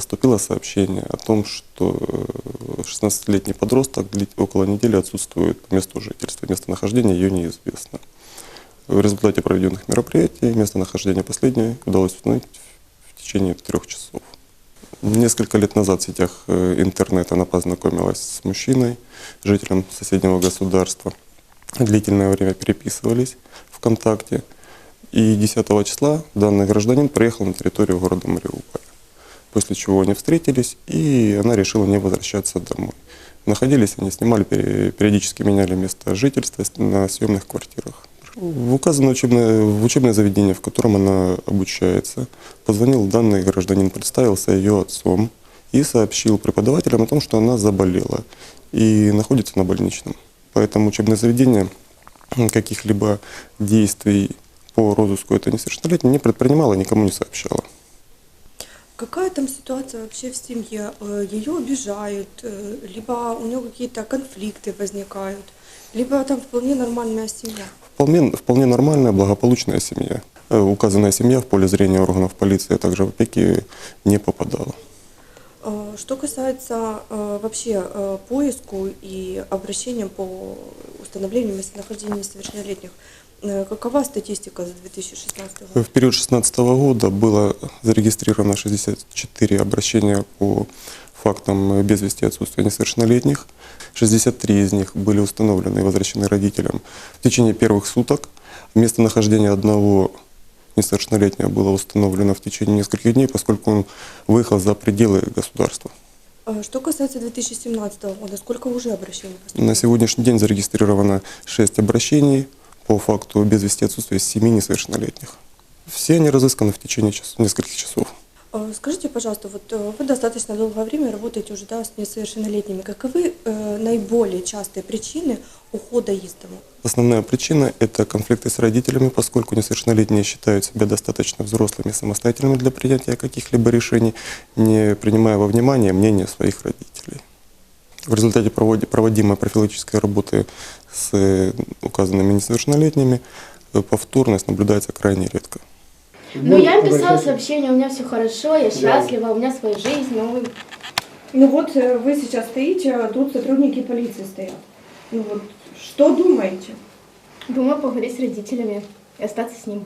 поступило сообщение о том, что э, 16-летний подросток дли- около недели отсутствует по месту жительства. Местонахождение ее неизвестно. В результате проведенных мероприятий местонахождение последней удалось установить в течение трех часов. Несколько лет назад в сетях э, интернета она познакомилась с мужчиной, жителем соседнего государства. Длительное время переписывались ВКонтакте. И 10 числа данный гражданин приехал на территорию города Мариуполя. После чего они встретились, и она решила не возвращаться домой. Находились они, снимали, периодически меняли место жительства на съемных квартирах. В указанное учебное, в учебное заведение, в котором она обучается, позвонил данный гражданин, представился ее отцом и сообщил преподавателям о том, что она заболела и находится на больничном. Поэтому учебное заведение каких-либо действий по розыску этой несовершеннолетней не предпринимало, никому не сообщало. Какая там ситуация вообще в семье? Э, Ее обижают, э, либо у нее какие-то конфликты возникают, либо там вполне нормальная семья. Вполне, вполне нормальная, благополучная семья. Э, Указанная семья в поле зрения органов полиции, а также в опеки не попадала. Что касается вообще поиску и обращения по установлению местонахождения несовершеннолетних, какова статистика за 2016 год? В период 2016 года было зарегистрировано 64 обращения по фактам без вести отсутствия несовершеннолетних. 63 из них были установлены и возвращены родителям в течение первых суток. Местонахождение одного несовершеннолетнего было установлено в течение нескольких дней, поскольку он выехал за пределы государства. Э, Что касается 2017 года, сколько уже обращений? поступило? На сегодняшний день зарегистрировано 6 обращений по факту без вести отсутствия 7 несовершеннолетних. Все они разысканы в течение час- нескольких часов. Э, Скажите, пожалуйста, вот э, вы достаточно долгое время работаете уже да, с несовершеннолетними. Каковы э, наиболее частые причины ухода из дома? Основная причина – это конфликты с родителями, поскольку несовершеннолетние считают себя достаточно взрослыми самостоятельными для принятия каких-либо решений, не принимая во внимание мнение своих родителей. В результате проводи- проводимой профилактической работы с указанными несовершеннолетними э, повторность наблюдается крайне редко. Ну, я им писала сообщение, у меня все хорошо, я счастлива, у меня своя жизнь, ну, Ну вот э, вы сейчас стоите, а тут сотрудники полиции стоят. Ну вот, что думаете? думаю поговорить с родителями и остаться с ним.